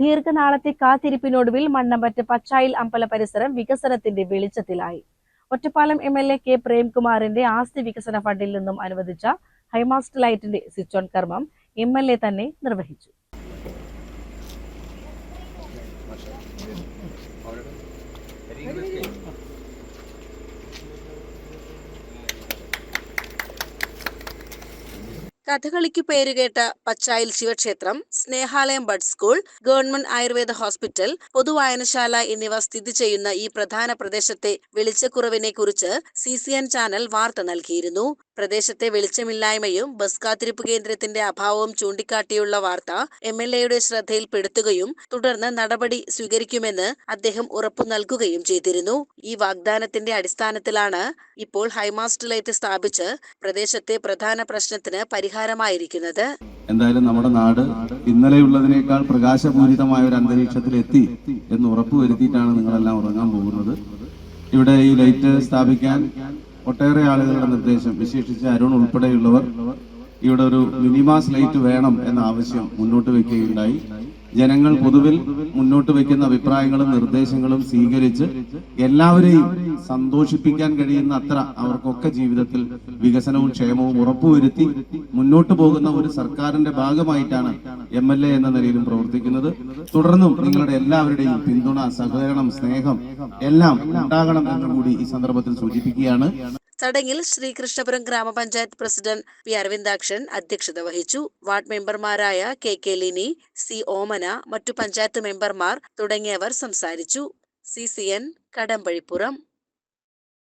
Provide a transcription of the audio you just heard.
ദീർഘനാളത്തെ കാത്തിരിപ്പിനൊടുവിൽ മണ്ണമ്പറ്റ് പച്ചായിൽ അമ്പല പരിസരം വികസനത്തിന്റെ വെളിച്ചത്തിലായി. Ottapalam M L A K പ്രേംകുമാറിന്റെ ആസ്തി വികസന ഫണ്ടിൽ നിന്നും അനുവദിച്ച ഹൈമാസ്റ്റ് ലൈറ്റിന്റെ സ്വിച്ച് ഓൺ കർമ്മം എം എൽ എ തന്നെ നിർവഹിച്ചു. കഥകളിക്ക് പേരുകേട്ട പച്ചായിൽ ശിവക്ഷേത്രം Snehalayam bud school government Ayurveda hospital പൊതുവായനശാല എന്നിവ സ്ഥിതി ചെയ്യുന്ന ഈ പ്രധാന പ്രദേശത്തെ വെളിച്ചക്കുറവിനെ കുറിച്ച് സി സി എൻ ചാനൽ വാർത്ത നൽകിയിരുന്നു. പ്രദേശത്തെ വെളിച്ചമില്ലായ്മയും ബസ് കാത്തിരിപ്പ് കേന്ദ്രത്തിന്റെ അഭാവവും ചൂണ്ടിക്കാട്ടിയുള്ള വാർത്ത എം എൽ എയുടെ ശ്രദ്ധയിൽപ്പെടുത്തുകയും തുടർന്ന് നടപടി സ്വീകരിക്കുമെന്ന് അദ്ദേഹം ഉറപ്പു നൽകുകയും ചെയ്തിരുന്നു. ഈ വാഗ്ദാനത്തിന്റെ അടിസ്ഥാനത്തിലാണ് ഇപ്പോൾ ഹൈമാസ്റ്റ് ലൈറ്റ് സ്ഥാപിച്ച് പ്രദേശത്തെ പ്രധാന പ്രശ്നത്തിന് പരിഹാരമായിരിക്കുന്നത്. എന്തായാലും നമ്മുടെ നാട് ഇന്നലെയുള്ളതിനേക്കാൾ പ്രകാശപൂരിതമായ ഒരു അന്തരീക്ഷത്തിൽ എത്തി എന്ന് ഉറപ്പുവരുത്തിയിട്ടാണ് നിങ്ങളെല്ലാം ഉറങ്ങാൻ പോകുന്നത്. ഇവിടെ ഈ ലൈറ്റ് സ്ഥാപിക്കാൻ ഒട്ടേറെ ആളുകളുടെ നിർദ്ദേശം വിശേഷിച്ച് അരുൺ ഉൾപ്പെടെയുള്ളവർ ഇവിടെ ഒരു മിനിമാസ് ലൈറ്റ് വേണം എന്ന ആവശ്യം മുന്നോട്ട് വെക്കുകയുണ്ടായി ജനങ്ങൾ പൊതുവിൽ മുന്നോട്ട് വെക്കുന്ന അഭിപ്രായങ്ങളും നിർദ്ദേശങ്ങളും സ്വീകരിച്ച് എല്ലാവരെയും സന്തോഷിപ്പിക്കാൻ കഴിയുന്ന അത്ര അവർക്കൊക്കെ ജീവിതത്തിൽ വികസനവും ക്ഷേമവും ഉറപ്പുവരുത്തി മുന്നോട്ട് പോകുന്ന ഒരു സർക്കാരിന്റെ ഭാഗമായിട്ടാണ് എം എൽ എ എന്ന നിലയിലും പ്രവർത്തിക്കുന്നത്. തുടർന്നും നിങ്ങളുടെ എല്ലാവരുടെയും പിന്തുണ സഹകരണം സ്നേഹം എല്ലാം ഉണ്ടാകണം എന്നുകൂടി ഈ സന്ദർഭത്തിൽ സൂചിപ്പിക്കുകയാണ്. ചടങ്ങിൽ ശ്രീകൃഷ്ണപുരം ഗ്രാമപഞ്ചായത്ത് പ്രസിഡന്റ് പി അരവിന്ദാക്ഷൻ അധ്യക്ഷത വഹിച്ചു. വാർഡ് മെമ്പർമാരായ K K Lini C Omana മറ്റു പഞ്ചായത്ത് മെമ്പർമാർ തുടങ്ങിയവർ സംസാരിച്ചു. C C N Kadambazhipuram.